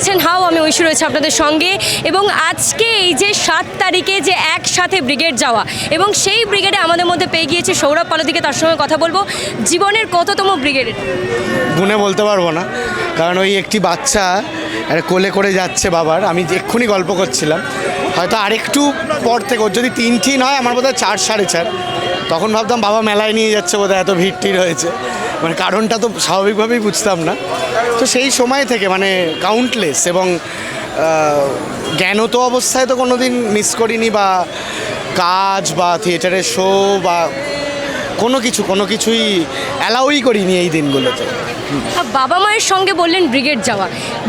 দেখছেন হাও, আমি ঐশ্বর রয়েছে আপনাদের সঙ্গে। এবং আজকে এই যে সাত তারিখে যে একসাথে ব্রিগেড যাওয়া, এবং সেই ব্রিগেডে আমাদের মধ্যে পেয়ে গিয়েছে সৌরভ পালদিকে তার সঙ্গে কথা বলব। জীবনের কততম ব্রিগেড? গুনে বলতে পারব না, কারণ ওই একটি বাচ্চা কোলে করে যাচ্ছে বাবার। আমি এক্ষুনি গল্প করছিলাম। হয়তো আরেকটু পর থেকে যদি তিনটি নয় আমার বোধহয় চার সাড়ে চার। তখন ভাবতাম বাবা মেলায় নিয়ে যাচ্ছে, বোধহয় এত ভিড় টিড় হয়েছে। মানে কারণটা তো স্বাভাবিকভাবেই বুঝতাম না। তো সেই সময় থেকে মানে কাউন্টলেস এবং জ্ঞান জ্ঞানত অবস্থায় তো কোনো দিন মিস করিনি বা কাজ বা থিয়েটারের শো বা কোনো কিছু, কোনো কিছুই অ্যালাউই করিনি এই দিনগুলোতে। বাবা মায়ের সঙ্গে বললেন ব্রিগেড যাওয়া।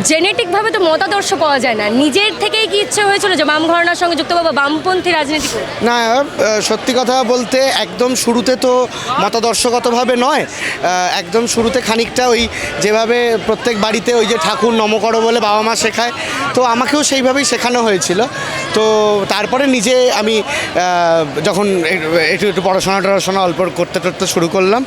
জেনেটিকভাবে তো মতাদর্শ পাওয়া যায় না। নিজের থেকেই কি ইচ্ছে হয়েছিল যে বাম ঘরানার সঙ্গে যুক্ত বাবা বামপন্থী রাজনীতি? না সত্যি কথা বলতে একদম শুরুতে তো মতাদর্শগতভাবে নয়। একদম শুরুতে খানিকটা ওই যেভাবে প্রত্যেক বাড়িতে ওই যে ঠাকুর নমকর বলে বাবা মা শেখায়, তো আমাকেও সেইভাবেই শেখানো হয়েছিল। তো তারপরে নিজে আমি যখন একটু একটু পড়াশোনা টড়াশোনা অল্প করতে টরতে শুরু করলাম,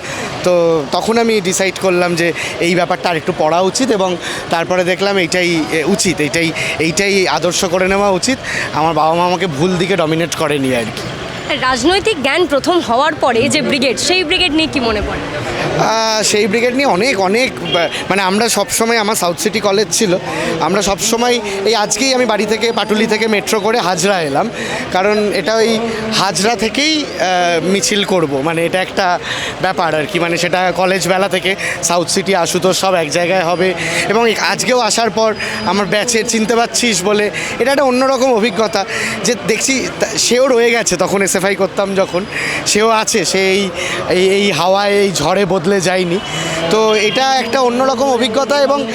তো তখন আমি ডিসাইড করলাম যে এই ব্যাপারটা আরেকটু পড়া উচিত এবং তারপরে দেখলাম এইটাই উচিত। এইটাই এইটাই আদর্শ করে নেওয়া উচিত। আমার বাবা মা আমাকে ভুল দিকে ডমিনেট করেনি আর কি। রাজনৈতিক জ্ঞান প্রথম হওয়ার পরে যে ব্রিগেড, সেই ব্রিগেড নিয়ে কি মনে পড়ে? সেই ব্রিগেড নিয়ে অনেক অনেক মানে আমরা সবসময়, আমার সাউথ সিটি কলেজ ছিল, আমরা সবসময় এই আজকেই আমি বাড়ি থেকে, পাটুলি থেকে মেট্রো করে হাজরা এলাম। কারণ এটা ওই হাজরা থেকেই মিছিল করব। মানে এটা একটা ব্যাপার আর কি। মানে সেটা কলেজ বেলা থেকে সাউথ সিটি আশুতোষ সব এক জায়গায় হবে। এবং আজকেও আসার পর আমার ব্যাচে চিনতে পারছিস বলে, এটা একটা অন্যরকম অভিজ্ঞতা। যে দেখছি সেও রয়ে গেছে তখন এসএফআই করতাম যখন, সেও আছে সেই এই এই হাওয়ায়, এই ঝড়ে বদলে যায়নি। তো এটা একটা অন্যরকম অভিজ্ঞতা এবং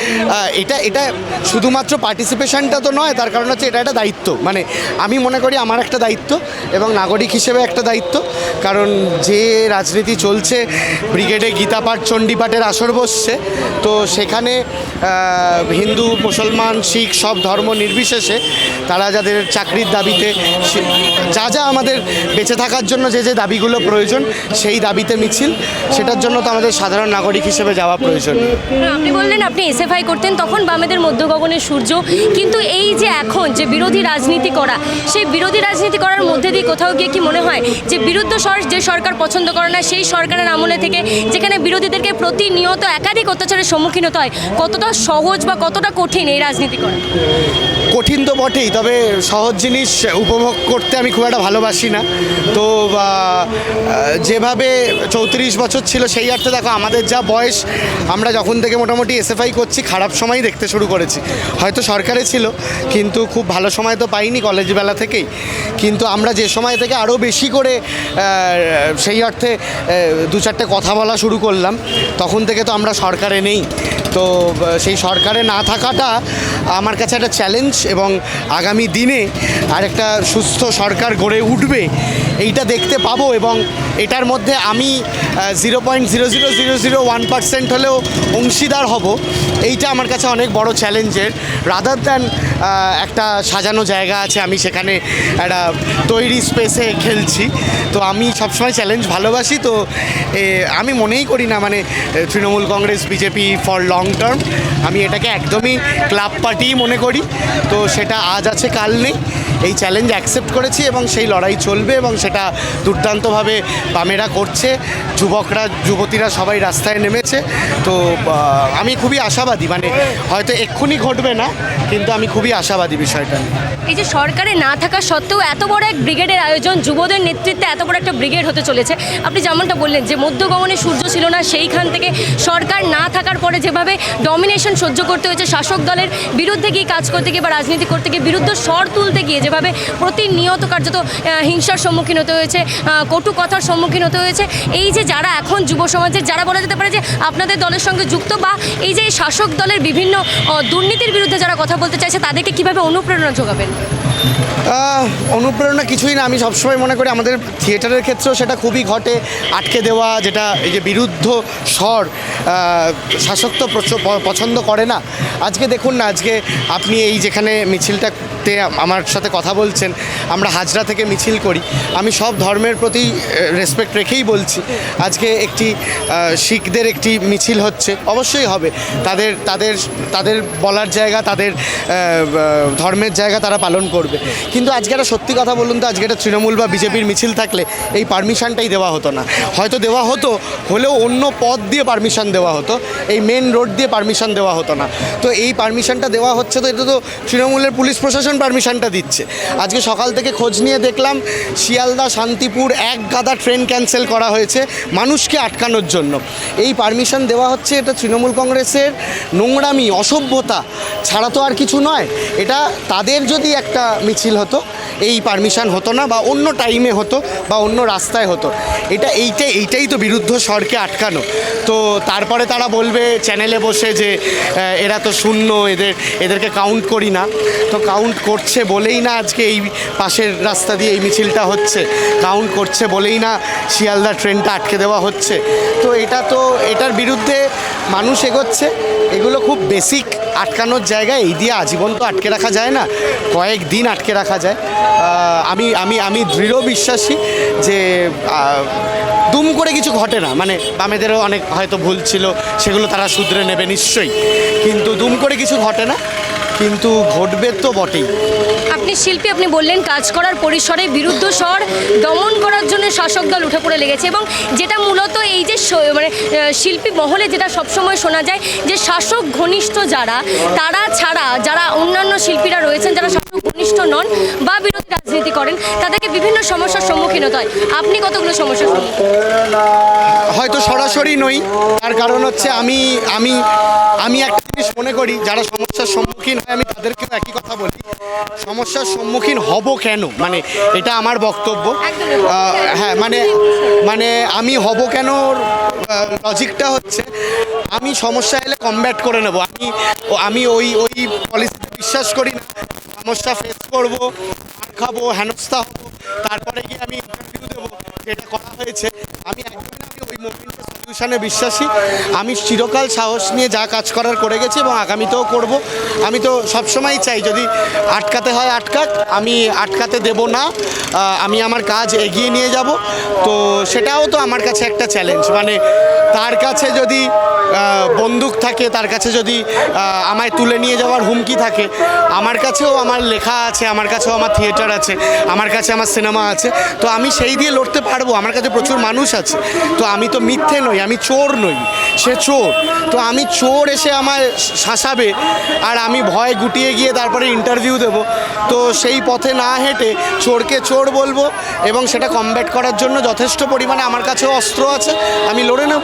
এটা এটা শুধুমাত্র পার্টিসিপেশনটা তো নয়, তার কারণ হচ্ছে এটা একটা দায়িত্ব। মানে আমি মনে করি আমার একটা দায়িত্ব এবং নাগরিক হিসেবে একটা দায়িত্ব। কারণ যে রাজনীতি চলছে, ব্রিগেডে গীতাপাঠ চণ্ডীপাঠের আসর বসছে, তো সেখানে হিন্দু, মুসলমান, শিখ সব ধর্ম নির্বিশেষে তারা যাদের চাকরির দাবিতে, সে- যা যা আমাদের বেঁচে থাকার জন্য যে যে দাবিগুলো প্রয়োজন সেই দাবিতে মিছিল। সেটার জন্য তো আমাদের সাধারণ নাগরিক হিসেবে যাওয়া প্রয়োজন। আপনি বললেন আপনি এসএফআই করতেন তখন বামেদের মধ্য গগনের সূর্য। কিন্তু এই যে এখন যে বিরোধী রাজনীতি করা সেই বিরোধী রাজনীতি করার মধ্যে দিয়ে কোথাও গিয়ে কি মনে হয় যে বিরুদ্ধ যে সরকার পছন্দ করে না সেই সরকারের আমলে থেকে যেখানে বিরোধীদেরকে প্রতিনিয়ত একাধিক অত্যাচারের সম্মুখীন হতে হয় কতটা সহজ বা কতটা কঠিন এই রাজনীতি করা? কঠিন তো বটেই তবে সহজ জিনিস উপভোগ করতে আমি খুব একটা ভালোবাসি না। তো যেভাবে চৌত্রিশ বছর ছিল সেই অর্থে দেখো, আমাদের যা বয়স, আমরা যখন থেকে মোটামুটি এসএফআই করছি, খারাপ সময় দেখতে শুরু করেছি। হয়তো সরকারে ছিল, কিন্তু খুব ভালো সময় তো পাইনি কলেজ বেলা থেকেই। কিন্তু আমরা যে সময় থেকে আরও বেশি করে সেই অর্থে দু চারটে কথা বলা শুরু করলাম, তখন থেকে তো আমরা সরকারে নেই। তো সেই সরকারে না থাকাটা আমার কাছে একটা চ্যালেঞ্জ এবং আগামী দিনে আর একটা সুস্থ সরকার গড়ে উঠবে এইটা দেখতে পাবো এবং এটার মধ্যে আমি zero point zero zero zero zero one percent হলেও অংশীদার হব। এইটা আমার কাছে অনেক বড় চ্যালেঞ্জের। রাদার দ্যান একটা সাজানো জায়গা আছে, আমি সেখানে একটা তৈরি স্পেসে খেলছি। তো আমি সবসময় চ্যালেঞ্জ ভালোবাসি, তো আমি মনেই করি না মানে Trinamool Congress, BJP for long term আমি এটাকে একদমই ক্লাব পার্টিই মনে করি। তো সেটা আজ আছে, কাল নেই। এই চ্যালেঞ্জ অ্যাকসেপ্ট করেছি এবং সেই লড়াই চলবে এবং সেটা দুর্দান্তভাবে বামেরা করছে। যুবকরা, যুবতীরা সবাই রাস্তায় নেমেছে। তো আমি খুবই আশাবাদী মানে হয়তো এক্ষুনি ঘটবে না, কিন্তু আমি খুবই আশাবাদী বিষয়টা এই যে সরকারে না থাকা সত্ত্বেও এত বড় এক ব্রিগেডের আয়োজন, যুবদের নেতৃত্বে এত বড় একটা ব্রিগেড হতে চলেছে। আপনি যেমনটা বললেন যে মধ্যগমনে সূর্য ছিল না, সেইখান থেকে সরকার না থাকার পরে যেভাবে ডমিনেশন সহ্য করতে হয়েছে, শাসক দলের বিরুদ্ধে গিয়ে কাজ করতে গিয়ে বা রাজনীতি করতে গিয়ে বিরুদ্ধ স্বর তুলতে গিয়ে যেভাবে প্রতিনিয়ত কার্যত হিংসার সম্মুখীন হতে হয়েছে কটু কথার সম্মুখীন হতে হয়েছে। এই যে যারা এখন যুব সমাজের, যারা বলা যেতে পারে যে আপনাদের দলের সঙ্গে যুক্ত বা এই যে শাসক দলের বিভিন্ন দুর্নীতির বিরুদ্ধে যারা কথা বলতে চাইছে, তাদেরকে কীভাবে অনুপ্রেরণা যোগাবেন? অনুপ্রেরণা কিছুই না। আমি সবসময় মনে করি আমাদের থিয়েটারের ক্ষেত্রেও সেটা খুবই ঘটে। আটকে দেওয়া, যেটা এই যে বিরুদ্ধ স্বর শাসক তো পছন্দ করে না। আজকে দেখুন না, আজকে আপনি এই যেখানে মিছিলটাতে আমার সাথে কথা বলছেন, আমরা হাজরা থেকে মিছিল করি। আমি সব ধর্মের প্রতি রেসপেক্ট রেখেই বলছি, আজকে একটি শিখদের একটি মিছিল হচ্ছে, অবশ্যই হবে। তাদের তাদের তাদের বলার জায়গা, তাদের ধর্মের জায়গা তারা পালন করবে। কিন্তু আজকে একটা সত্যি কথা বলুন তো, আজকে একটা তৃণমূল বা বিজেপির মিছিল থাকলে এই পারমিশনটাই দেওয়া হতো না। হয়তো দেওয়া হতো, হলেও অন্য পথ দিয়ে পারমিশন দেওয়া হতো, এই মেন রোড দিয়ে পারমিশন দেওয়া হতো না। তো এই পারমিশনটা দেওয়া হচ্ছে তো, এটা তো তৃণমূলের পুলিশ প্রশাসন পারমিশনটা দিচ্ছে। আজকে সকাল থেকে খোঁজ নিয়ে দেখলাম শিয়ালদা, শান্তিপুর এক গাদা ট্রেন ক্যান্সেল করা হয়েছে মানুষকে আটকানোর জন্য। এই পারমিশন দেওয়া হচ্ছে এটা তৃণমূল কংগ্রেসের নোংরামি, অসভ্যতা ছাড়া তো আর কিছু নয়। এটা তাদের যদি একটা মিছিল হতো, এই পারমিশন হতো না বা অন্য টাইমে হতো বা অন্য রাস্তায় হতো। এটা এইটাই এইটাই তো বিরুদ্ধ স্বরকে আটকানো। তো তারপরে তারা বলবে চ্যানেলে বসে যে এরা তো শূন্য, এদের, এদেরকে কাউন্ট করি না। তো কাউন্ট করছে বলেই না আজকে এই পাশের রাস্তা দিয়ে এই মিছিলটা হচ্ছে কাউন্ট করছে বলেই না শিয়ালদা ট্রেনটা আটকে দেওয়া হচ্ছে। তো এটা তো, এটার বিরুদ্ধে মানুষ এগোচ্ছে, এগুলো খুব বেসিক আটকানোর জায়গায় এই দিয়ে আজীবন তো আটকে রাখা যায় না, কয়েক দিন আটকে রাখা যায়। আমি আমি আমি দৃঢ় বিশ্বাসী যে দুম করে কিছু ঘটে না মানে বামেদেরও অনেক হয়তো ভুল ছিল, সেগুলো তারা শুধরে নেবে নিশ্চয়ই। কিন্তু দুম করে কিছু ঘটে না, কিন্তু ঘটবে তো বটেই। আপনি শিল্পী আপনি বললেন কাজ করার পরিসরে বিরুদ্ধ স্বর দমন করার জন্য শাসক দল উঠে পড়ে লেগেছে এবং যেটা মূলত এই যে মানে শিল্পী মহলে যেটা সবসময় শোনা যায় যে শাসক ঘনিষ্ঠ যারা, তারা ছাড়া যারা অন্যান্য শিল্পীরা রয়েছেন, যারা শাসক ঘনিষ্ঠ নন বা বিরোধী রাজনীতি করেন তাদেরকে বিভিন্ন সমস্যার সম্মুখীন হতে হয়। আপনি কতগুলো সমস্যার সম্মুখীন? হয়তো সরাসরি নই তার কারণ হচ্ছে আমি আমি আমি একটা জিনিস মনে করি যারা সমস্যার সম্মুখীন হয় আমি তাদেরকেও একই কথা বলি। সমস্যার সম্মুখীন হব কেন? মানে এটা আমার বক্তব্য। হ্যাঁ মানে মানে আমি হব কেন? লজিকটা হচ্ছে আমি সমস্যা এলে কমব্যাট করে নেব। আমি আমি ওই ওই পলিসিতে বিশ্বাস করি না, সমস্যা ফেস করব খাব, হেনস্থা হব, তারপরে গিয়ে আমি ইন্টারভিউ দেবো, যেটা করা হয়েছে। আমি একদম আমি ওই মোমেন্টের সলিউশনে বিশ্বাসী। আমি চিরকাল সাহস নিয়ে যা কাজ করার করে গেছি এবং আগামীতেও করব। আমি তো সবসময় চাই, যদি আটকাতে হয় আটকাক, আমি আটকাতে দেব না আমি আমার কাজ এগিয়ে নিয়ে যাব। তো সেটাও তো আমার কাছে একটা চ্যালেঞ্জ মানে তার কাছে যদি বন্দুক থাকে, তার কাছে যদি আমায় তুলে নিয়ে যাওয়ার হুমকি থাকে, আমার কাছেও আমার লেখা আছে, আমার কাছেও আমার থিয়েটার আছে, আমার কাছে আমার সিনেমা আছে, তো আমি সেই দিয়ে লড়তে পারব, আমার কাছে প্রচুর মানুষ আছে, তো আমি তো মিথ্যে নই, আমি চোর নই, সে চোর, তো আমি চোর এসে আমার শাসাবে, আর আমি ভয় গুটিয়ে গিয়ে তারপরে ইন্টারভিউ দেব, তো সেই পথে না হেঁটে চোরকে চোর বলব, এবং সেটা কমব্যাট করার জন্য যথেষ্ট পরিমাণে আমার কাছেও অস্ত্র আছে, আমি লড়ে নেব।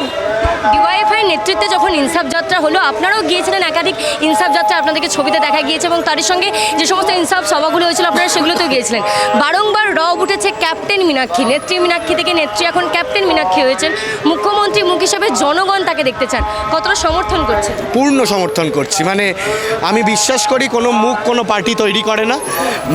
ডিওয়াইফআই নেতৃত্বে যখন ইনসাফ যাত্রা হলো, আপনারাও গিয়েছিলেন একাধিক ইনসাফ যাত্রা আপনাদেরকে ছবিতে দেখা গিয়েছে এবং তারই সঙ্গে যে সমস্ত ইনসাফ সভাগুলো হয়েছিল, আপনারা সেগুলোতেও গিয়েছিলেন। বারংবার রব উঠেছে ক্যাপ্টেন মীনাক্ষী, নেত্রী মীনাক্ষী থেকে নেত্রী, এখন ক্যাপ্টেন মীনাক্ষী হয়েছেন। মুখ্যমন্ত্রী মুখ হিসেবে জনগণ তাকে দেখতে চান। কতটা সমর্থন করছে? পূর্ণ সমর্থন করছি। মানে আমি বিশ্বাস করি কোনো মুখ কোনো পার্টি তৈরি করে না।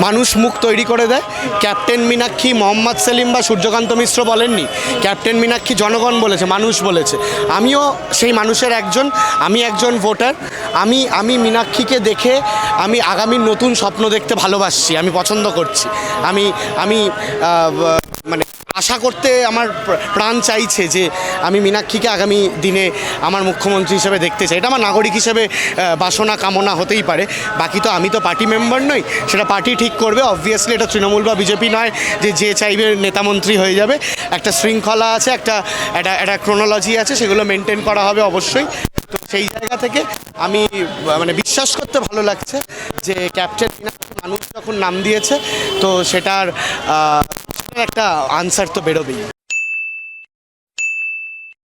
মানুষ মুখ তৈরি করে দেয়। ক্যাপ্টেন মীনাক্ষী, মোহাম্মদ সেলিম বা সূর্যকান্ত মিশ্র বলেননি। ক্যাপ্টেন মীনাক্ষী জনগণ বলেছে, মানুষ বলেছে। আমিও সেই মানুষের একজন আমি একজন ভোটার, আমি আমি মীনাক্ষীকে দেখে আমি আগামীর নতুন স্বপ্ন দেখতে ভালোবাসছি, আমি পছন্দ করছি। আমি আমি মানে আশা করতে আমার প্রাণ চাইছে যে আমি মীনাক্ষীকে আগামী দিনে আমার মুখ্যমন্ত্রী হিসেবে দেখতে চাই। এটা আমার নাগরিক হিসেবে বাসনা, কামনা হতেই পারে। বাকি তো আমি তো পার্টি মেম্বার নই, সেটা পার্টি ঠিক করবে। অবভিয়াসলি এটা তৃণমূল বা বিজেপি নয় যে যে চাইবে নেতামন্ত্রী হয়ে যাবে। একটা শৃঙ্খলা আছে, একটা একটা একটা ক্রোনোলজি আছে, সেগুলো মেনটেন করা হবে অবশ্যই। সেই জায়গা থেকে আমি মানে বিশ্বাস করতে ভালো লাগছে যে ক্যাপ্টেন মানুষ যখন নাম দিয়েছে, তো সেটার একটা আনসার তো বেরোবেই।